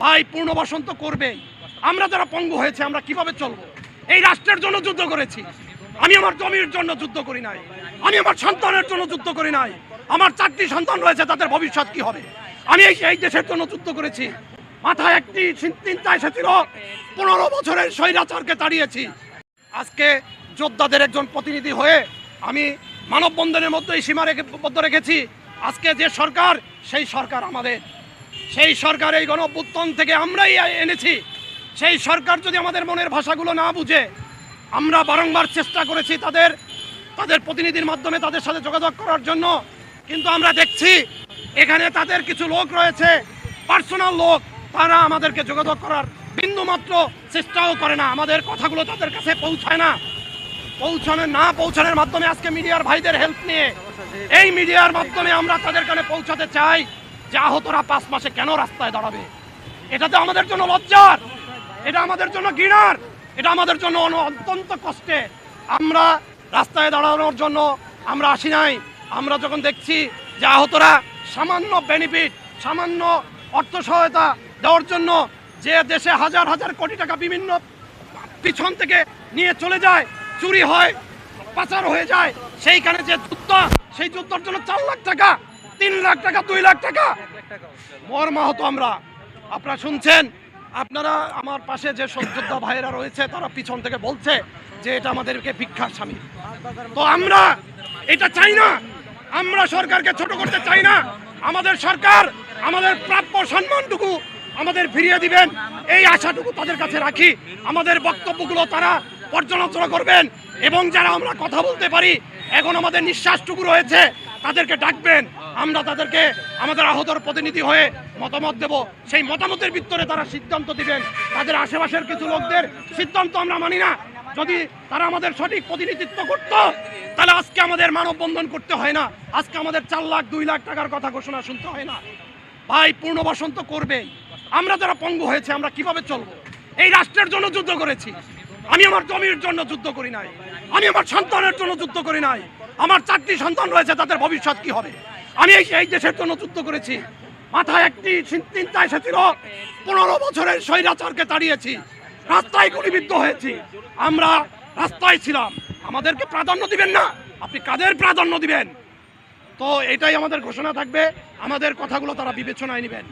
ভাই বসন্ত করবেই। আমরা যারা পঙ্গু হয়েছে, আমরা কীভাবে চলবো? এই রাষ্ট্রের জন্য যুদ্ধ করেছি। আমি আমার জমির জন্য যুদ্ধ করি নাই। আমি আমার সন্তানের জন্য যুদ্ধ করি নাই। আমার চারটি সন্তান রয়েছে, তাদের ভবিষ্যৎ কি হবে? আমি এই দেশের জন্য যুদ্ধ করেছি। মাথায় একটি চিন- চিন্তা এসেছিল। পনেরো বছরের স্বৈরাচারকে তাড়িয়েছি। আজকে যোদ্ধাদের একজন প্রতিনিধি হয়ে আমি মানববন্ধনের মধ্যে এই সীমা রেখে, বদ্ধ রেখেছি। আজকে যে সরকার, সেই সরকার আমাদের সেই সরকার এই গণঅভ্যুত্থান থেকে আমরাই এনেছি। সেই সরকার যদি আমাদের মনের ভাষাগুলো না বুঝে, আমরা বারংবার চেষ্টা করেছি তাদের তাদের প্রতিনিধির মাধ্যমে তাদের সাথে যোগাযোগ করার জন্য, কিন্তু আমরা দেখছি এখানে তাদের কিছু লোক রয়েছে, পার্সোনাল লোক, তারা আমাদেরকে যোগাযোগ করার বিন্দু মাত্র চেষ্টাও করে না। আমাদের কথাগুলো তাদের কাছে পৌঁছায় না। পৌঁছানো না পৌঁছানোর মাধ্যমে আজকে মিডিয়ার ভাইদের হেল্প নিয়ে, এই মিডিয়ার মাধ্যমে আমরা তাদের কানে পৌঁছাতে চাই। যে আহতরা পাঁচ মাসে কেন রাস্তায় দাঁড়াবে? এটা তো আমাদের জন্য লজ্জার। এটা আমাদের জন্য ঘৃণার। এটা আমাদের জন্য অত্যন্ত কষ্টে। আমরা রাস্তায় দাঁড়ানোর জন্য আমরা আসি নাই। আমরা যখন দেখছি যে আহতরা সামান্য বেনিফিট সামান্য অর্থ সহায়তা দেওয়ার জন্য যে দেশে হাজার হাজার কোটি টাকা বিভিন্ন পিছন থেকে নিয়ে চলে যায়, চুরি হয়, পাচার হয়ে যায়, সেইখানে যে যুদ্ধ, সেই যুদ্ধের জন্য চার লাখ টাকা তিন লাখ টাকা, দুই লাখ টাকা। মর্মাহত আমরা। আপনারা শুনছেন? আপনারা আমার পাশে যে সব যোদ্ধা ভাইয়েরা রয়েছে, তারা পিছন থেকে বলছে যে এটা আমাদেরকে ভিক্ষার স্বামী। তো আমরা এটা চাই না। আমরা সরকারকে ছোট করতে চাই না। আমাদের সরকার আমাদের প্রাপ্য সম্মানটুকু আমাদের ফিরিয়ে দিবেন। এই আশাটুকু তাদের কাছে রাখি। আমাদের বক্তব্যগুলো তারা পর্যালোচনা করবেন এবং যারা আমরা কথা বলতে পারি, এখন আমাদের নিঃশ্বাসটুকু রয়েছে। তাদেরকে ডাকবেন। আমরা তাদেরকে আমাদের আহতর প্রতিনিধি হয়ে মতামত দেব। সেই মতামতের ভিতরে তারা সিদ্ধান্ত দিবেন। তাদের আশেপাশের কিছু লোকদের সিদ্ধান্ত আমরা মানি না। যদি তারা আমাদের সঠিক প্রতিনিধিত্ব করত, তাহলে আজকে আমাদের মানববন্ধন করতে হয় না। আজকে আমাদের চার লাখ, দুই লাখ টাকার কথা ঘোষণা শুনতে হয় না। ভাই পূর্ণ বসন্ত করবেই। আমরা যারা পঙ্গু হয়েছে, আমরা কীভাবে চলবো? এই রাষ্ট্রের জন্য যুদ্ধ করেছি। আমি আমার জমির জন্য যুদ্ধ করি নাই। আমি আমার সন্তানের জন্য যুদ্ধ করি নাই। আমার চারটি সন্তান রয়েছে, তাদের ভবিষ্যৎ কি হবে? আমি এই দেশের জন্য যুদ্ধ করেছি। মাথায় একটি চিন- চিন্তা এসেছিল। পনেরো বছরের স্বৈরাচারকে তাড়িয়েছি। রাস্তায় গুলিবিদ্ধ হয়েছি। আমরা রাস্তায় ছিলাম। আমাদেরকে প্রাধান্য দিবেন না। আপনি কাদের প্রাধান্য দিবেন? তো এটাই আমাদের ঘোষণা থাকবে। আমাদের কথাগুলো তারা বিবেচনায় নেবেন।